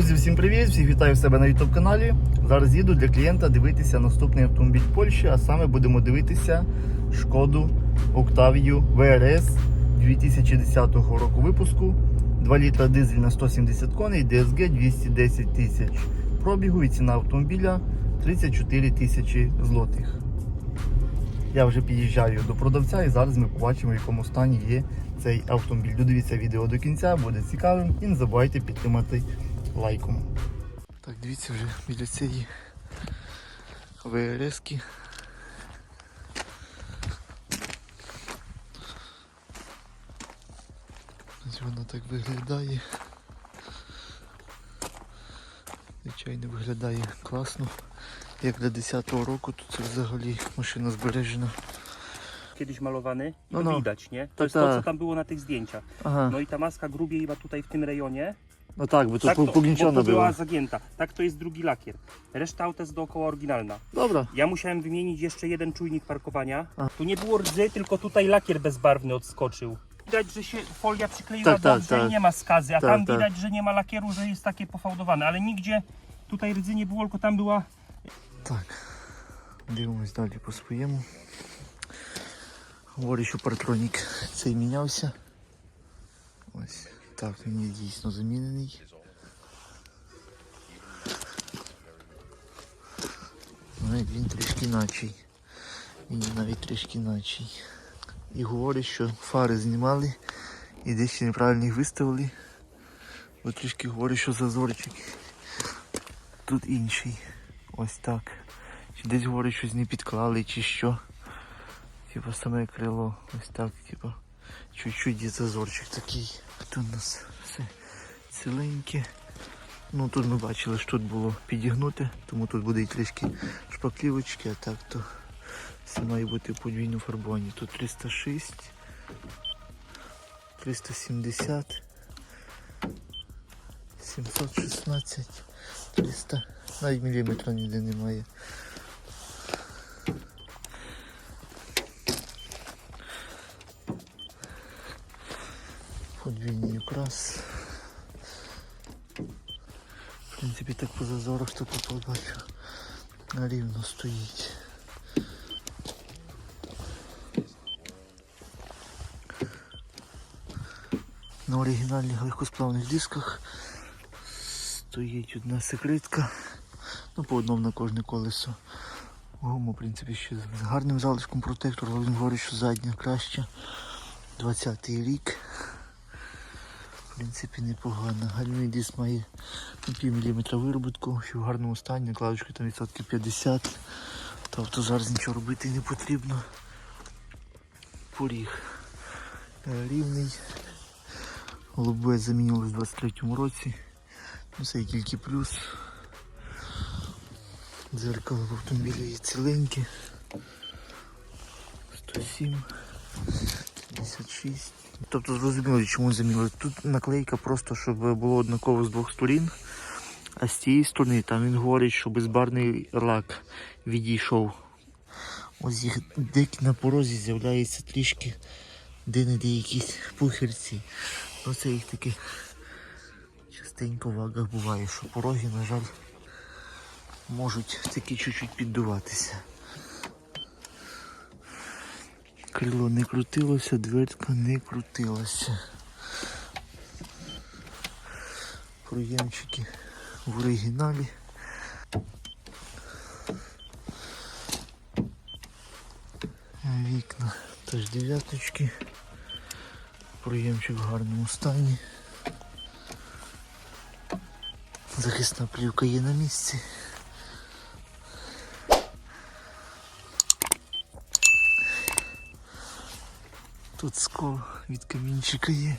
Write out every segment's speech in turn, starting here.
Друзі, всім привіт! Всіх вітаю в себе на YouTube каналі. Зараз їду для клієнта дивитися наступний автомобіль Польщі, а саме будемо дивитися шкоду Octavia VRS 2010 року випуску. 2 літра дизель на 170 коней, DSG 210 тисяч пробігу і ціна автомобіля 34 тисячі злотих. Я вже під'їжджаю до продавця і зараз ми побачимо, в якому стані є цей автомобіль. Додивіться відео до кінця, буде цікавим і не забувайте підтримати лайком. Так, дивіться вже біля цієї ВРС-ки. Ось вона так виглядає. Звичайно, виглядає класно. Як для 10-го року, то це взагалі машина збережена. kiedyś malowany, No, no, widać, nie? To Tak, jest to, co tam było na tych zdjęciach. Ага. No i ta maska grubiej ma tutaj w tym rejonie. Ну так, бо тут tak по- to, pognieciona bo to była była. zagięta. Tak to jest drugi lakier. Reszta auta jest dookoła oryginalna. Dobra. Ja musiałem wymienić jeszcze jeden czujnik parkowania. A. Tu nie było rdzy, tylko tutaj lakier bezbarwny odskoczył. Widać, że się folia przykleiła Tak, tak, dobrze tak. i nie ma skazy, a Tak, tam tak. widać, że nie ma lakieru, że jest takie pofałdowane, ale nigdzie tutaj rdzy nie było, tylko tam była Так, дивимось далі по своєму. Говорю, що партронік цей мінявся. Ось Так, він дійсно замінений. Навіть він трішки начий. Він навіть трішки начий. І говорять, що фари знімали і дещо неправильно їх виставили. Бо трішки говорять, що зазорчик тут інший. Ось так. Чи десь говорять, щось не підклали, чи що. Типа саме крило. Ось так, типа. Чуть-чуть зазорчик такий. Тут у нас все ціленьке. Ну тут ми бачили, що тут було підігнуте, тому тут буде і трішки шпаклівочки, а так то все має бути подвійно фарбовані. Тут 306, 370, 716, 300, навіть міліметра ніде немає. Подвійний окрас. В принципі, так по зазорах тут бачу. На рівно стоїть. На оригінальних легкосплавних дисках стоїть одна секретка. Ну, по одному на кожне колесо. Гума, в принципі, ще з гарним залишком протектору, але він говорить, що задня краща. 20-й рік. Принципі, непогано. Гальмий диск має пів міліметра виробітку, що в гарному стані, накладочка там відсотків 50. Тобто зараз нічого робити не потрібно. Поріг е, рівний. Голубе замінювалось в 23-му році. Ну, це тільки плюс. Дзеркало в автомобілі є ціленьке. 107, 56. Тобто зрозуміло, чому замінили. Тут наклейка просто, щоб було однаково з двох сторін. А з цієї сторони там він говорить, що безбарний лак відійшов. Ось їх деякі на порозі з'являється трішки де-не-де якісь пухирці. Ну це їх таки частенько в вагах буває, що пороги, на жаль, можуть таки чуть-чуть піддуватися. Крило не крутилося, дверка не крутилася. Проємчики в оригіналі. Вікна теж дев'яточки. Проємчик в гарному стані. Захисна плівка є на місці. Тут скол від камінчика є.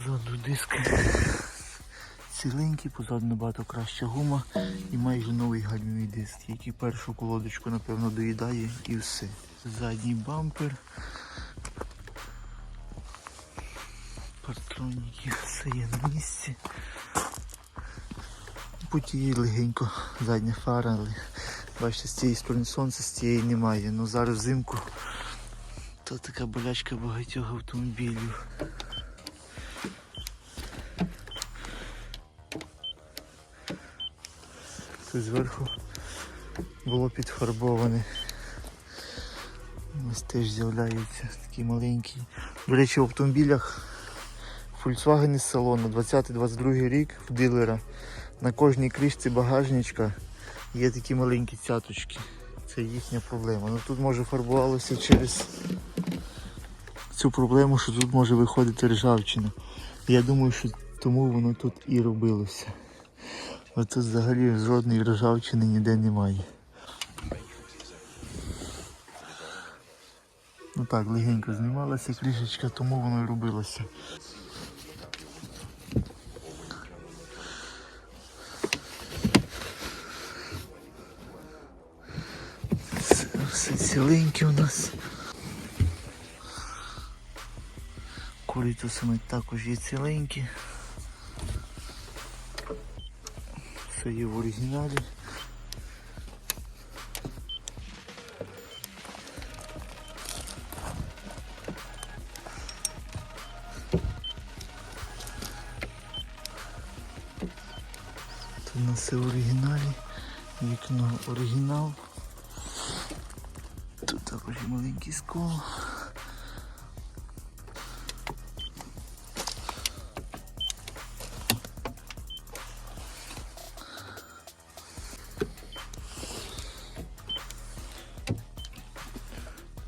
Ззаду диски ціленький, позаду набагато краща гума і майже новий гальмовий диск, який першу колодочку, напевно, доїдає і все. Задній бампер. Партроніки все є на місці. Потіє легенько задня фара, але Бачите, з цієї сторони сонця, з цієї немає. Ну зараз взимку то така болячка багатьох автомобілів. Тут зверху було підфарбоване. Ось теж з'являється такий маленький. До речі, в автомобілях Volkswagen із салону 20-22 рік в дилера. На кожній кришці багажничка є такі маленькі цяточки. Це їхня проблема. Ну тут може фарбувалося через цю проблему, що тут може виходити ржавчина. Я думаю, що тому воно тут і робилося. От тут взагалі жодної ржавчини ніде немає. Ну так, легенько знімалася кришечка, тому воно і робилося. Все, все ціленьке у нас. Курітусами також є ціленькі. Все є в оригіналі. Тут у нас все в оригіналі. Вікно оригінал. Також маленький скол.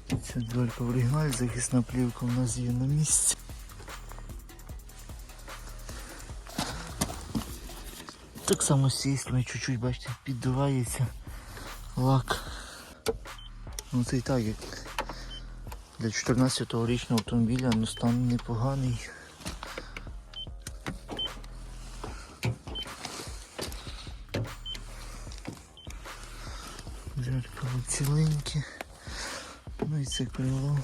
Ця дверка в оригіналі, захисна плівка у нас є на місці. Так само цієї чуть-чуть, бачите, піддувається лак. Ну це і так як для 14-го річного автомобіля ну стан непоганий. Зеркало ціленьке. Ну і це крило.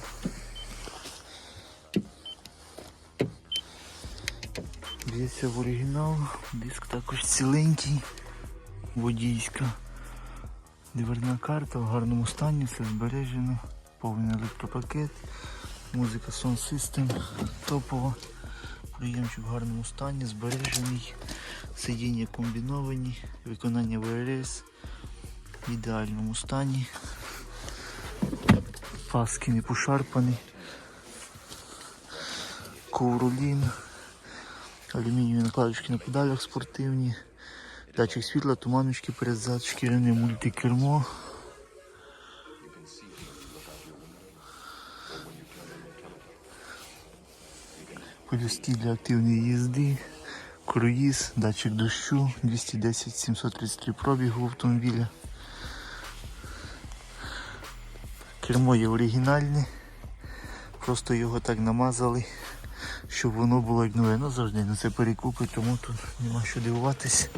Б'ється в оригінал, диск також ціленький, водійська. Дверна карта в гарному стані, все збережено, повний електропакет, музика Sound System топова, приємчик в гарному стані, збережений, сидіння комбіновані, виконання ВРС в ідеальному стані, паски не пошарпані, ковролін, алюмінієві накладочки на педалях спортивні. Датчик світла, туманочки передзад, шкіряне мультикермо. Полюстки для активної їзди, круїз, датчик дощу, 210 733 пробігу автомобіля. Кермо є оригінальне, просто його так намазали, щоб воно було як нове. Ну завжди на це перекупи, тому тут нема що дивуватись.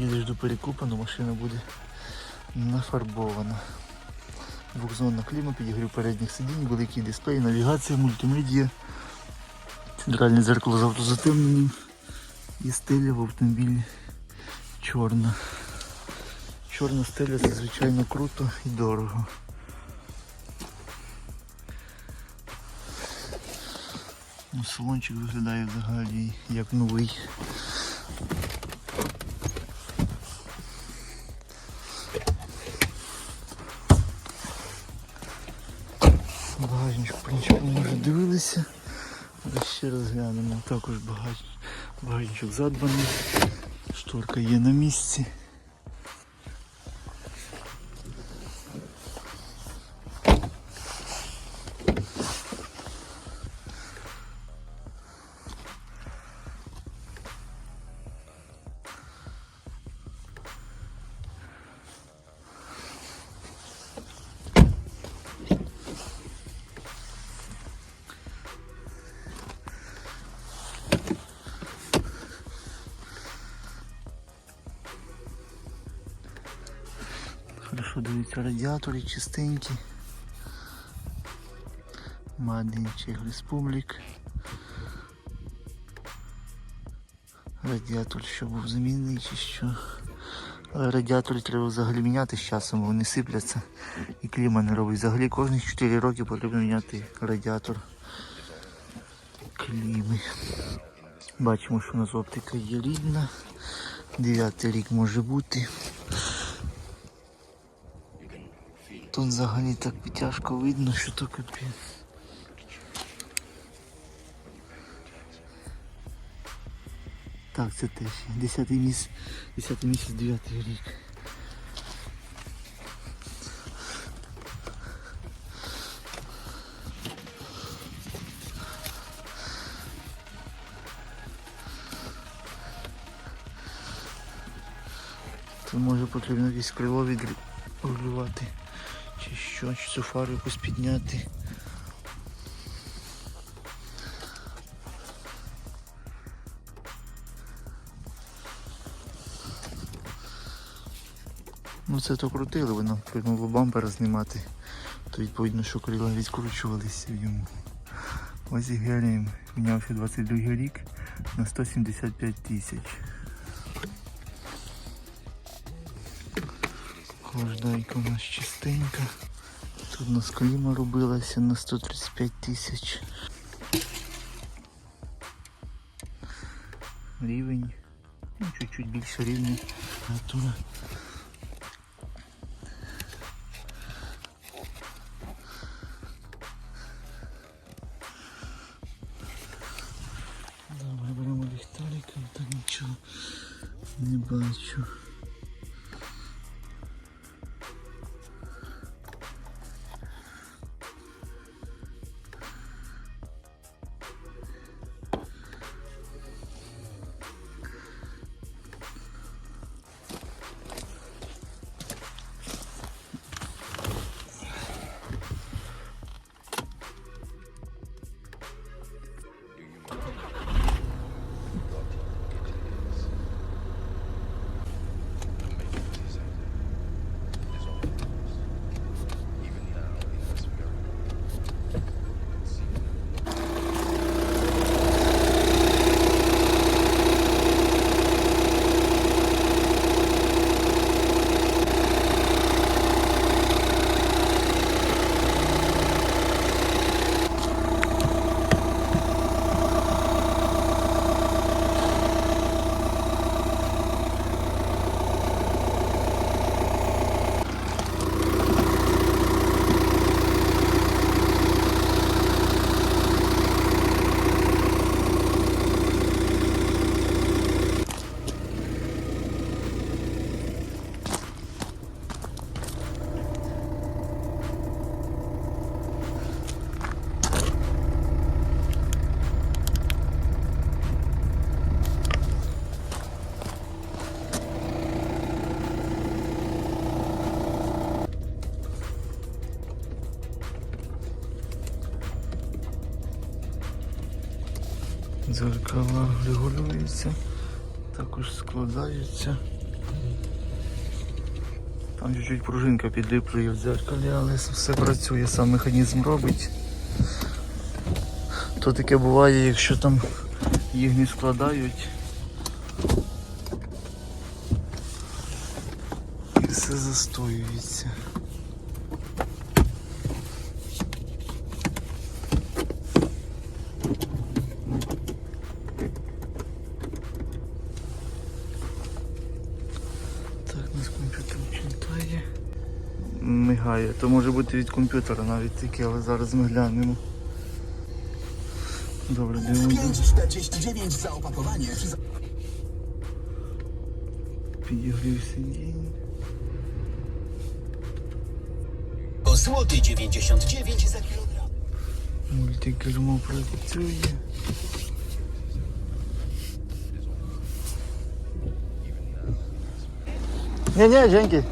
Їдеш до перекупа, але машина буде нафарбована. Двохзонна кліма, підігрів передніх сидінь, великий дисплей, навігація, мультимедіа, центральне дзеркало з автозатемненням і стеля в автомобілі чорна. Чорна стеля це звичайно круто і дорого. Салончик виглядає взагалі як новий. Ще розглянемо. Також багаж... багажничок задбаний. Шторка є на місці. Радіатори чистенькі. Мадин Чех Республік. Радіатор що був замінений чи що. Але радіатори треба взагалі міняти з часом, вони сипляться і кліма не робить. Взагалі кожні 4 роки потрібно міняти радіатор кліми. Бачимо, що у нас оптика є рідна. Дев'ятий рік може бути. Тут взагалі так тяжко видно, що то капець. Так, це теж 10 місяць, 10 місяць, 9 рік. Тут може потрібно якесь крило відрегулювати. Чи що, чи цю фару якусь підняти. Ну це то крутили, воно приймало бампера знімати. То відповідно, що крила відкручувалися в йому. Ось і глянемо, мінявся 22 рік на 175 тисяч. Хождайка у нас чистенька. Тут у нас кліма робилася на 135 тисяч. Рівень. Ну, чуть-чуть більше рівня. Температура. Добре, беремо ліхтарика, так нічого не бачу. Дзеркала регулюються, також складаються. Там чуть-чуть пружинка підліплює в дзеркалі, але все працює, сам механізм робить. То таке буває, якщо там їх не складають. І все застоюється. Так, нас комп'ютер читає. Мигає. То може бути від комп'ютера навіть таке, але зараз ми глянемо. Добре, дивимося. 5,49 za opakowanie. Підігрів сидінь. O złoty 99 za kilogram. Мультикермо працює. Ні, ні, Женьки.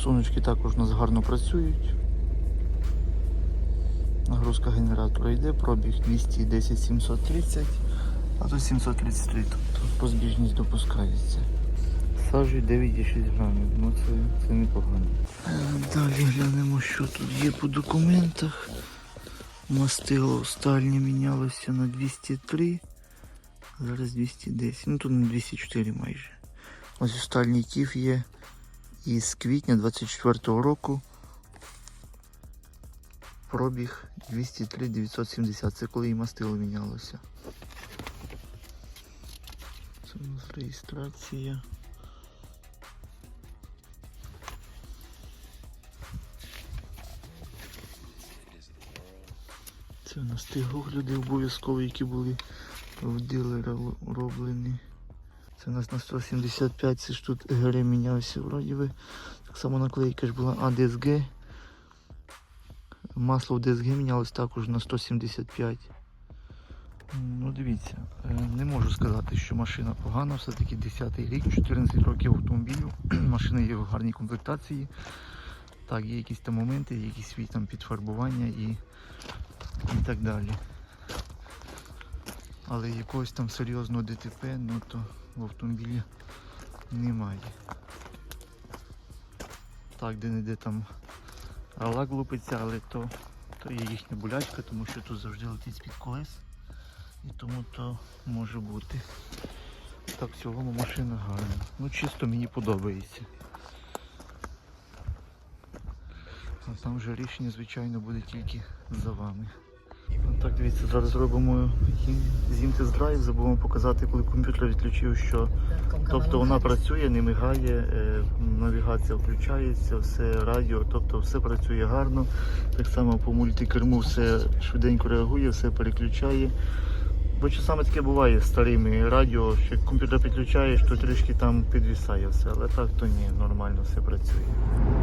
Форсуночки також у нас гарно працюють. Нагрузка генератора йде, пробіг 210 730, а то 733, тобто позбіжність допускається. Висаджують 9,6 грамів. Ну це, це непогано. Е, Далі глянемо, що тут є по документах. Мастило стальні мінялося на 203. Зараз 210. Ну тут на 204 майже. Ось стальний кіф є із квітня 24 року. Пробіг 203 970. Це коли і мастило мінялося. Це у нас реєстрація. Це у нас ті огляди обов'язкові, які були в дилера роблені. Це у нас на 175, це ж тут ГР мінявся вроді би. Так само наклейка ж була АДСГ. Масло в ДСГ мінялось також на 175. Ну дивіться, е, не можу сказати, що машина погана, все-таки 10 рік, 14 років автомобілю. Машина є в гарній комплектації. Так, є якісь там моменти, є якісь свої там підфарбування і, і так далі. Але якогось там серйозного ДТП, ну то в автомобілі немає. Так, де-не-де там лак лупиться, але то, то є їхня болячка, тому що тут завжди летить з-під колес. І тому то може бути. Так, в цілому машина гарна. Ну чисто мені подобається. А там вже рішення, звичайно, буде тільки за вами. Так, дивіться, зараз робимо зім тест-драйв, забув показати, коли комп'ютер відключив, що тобто вона працює, не мигає, е, навігація включається, все радіо, тобто все працює гарно. Так само по мультикерму все швиденько реагує, все переключає. Бо часами таке буває з старими радіо, що комп'ютер підключаєш, то трішки там підвісає все, але так то ні, нормально все працює.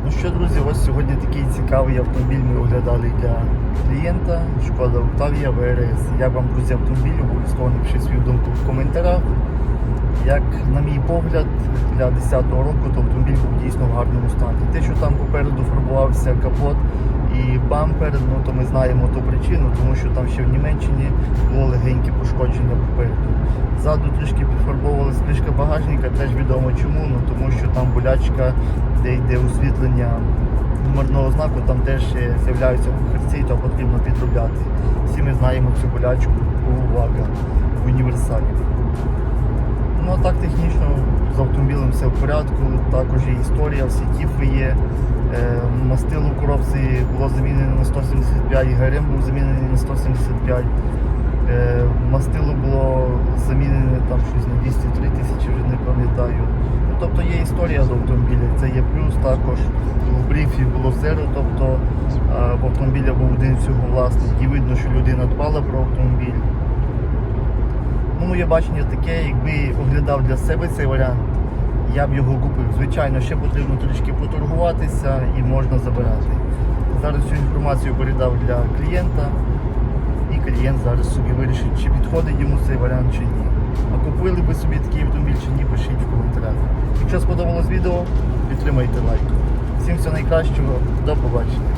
Ну що, друзі, ось сьогодні такий цікавий автомобіль ми оглядали для клієнта. Шкода Октавія ВРС. Як вам, друзі, автомобіль, обов'язково напишіть свою думку в коментарях. Як, на мій погляд, для 10-го року то автомобіль був дійсно в гарному стані. Те, що там попереду фарбувався капот і бампер, ну то ми знаємо ту причину, тому що там ще в Німеччині було легеньке пошкодження попереду. Ззаду трішки підфарбовувалася кришка багажника, теж відомо чому, ну тому що там болячка, де йде освітлення номерного знаку, там теж з'являються кухарці, то потрібно підробляти. Всі ми знаємо цю болячку, увага в універсалі. Ну а так технічно з автомобілем все в порядку, також є історія, всі тіфи є. Е, Мастило в коробці було замінене на 175, ГРМ був замінений на 175. Е, Мастило було замінене там щось на 203 тисячі, вже не пам'ятаю. Ну, тобто є історія з автомобіля, це є плюс також. В брифі було зеро, тобто е, в автомобіля був один всього власник і видно, що людина дбала про автомобіль. Ну, моє бачення таке, якби оглядав для себе цей варіант, я б його купив. Звичайно, ще потрібно трішки поторгуватися і можна забирати. Зараз цю інформацію передав для клієнта, і клієнт зараз собі вирішить, чи підходить йому цей варіант чи ні. А купили би собі такий автомобіль чи ні, пишіть в коментарях. Якщо сподобалось відео, підтримайте лайк. Всім всього найкращого, до побачення.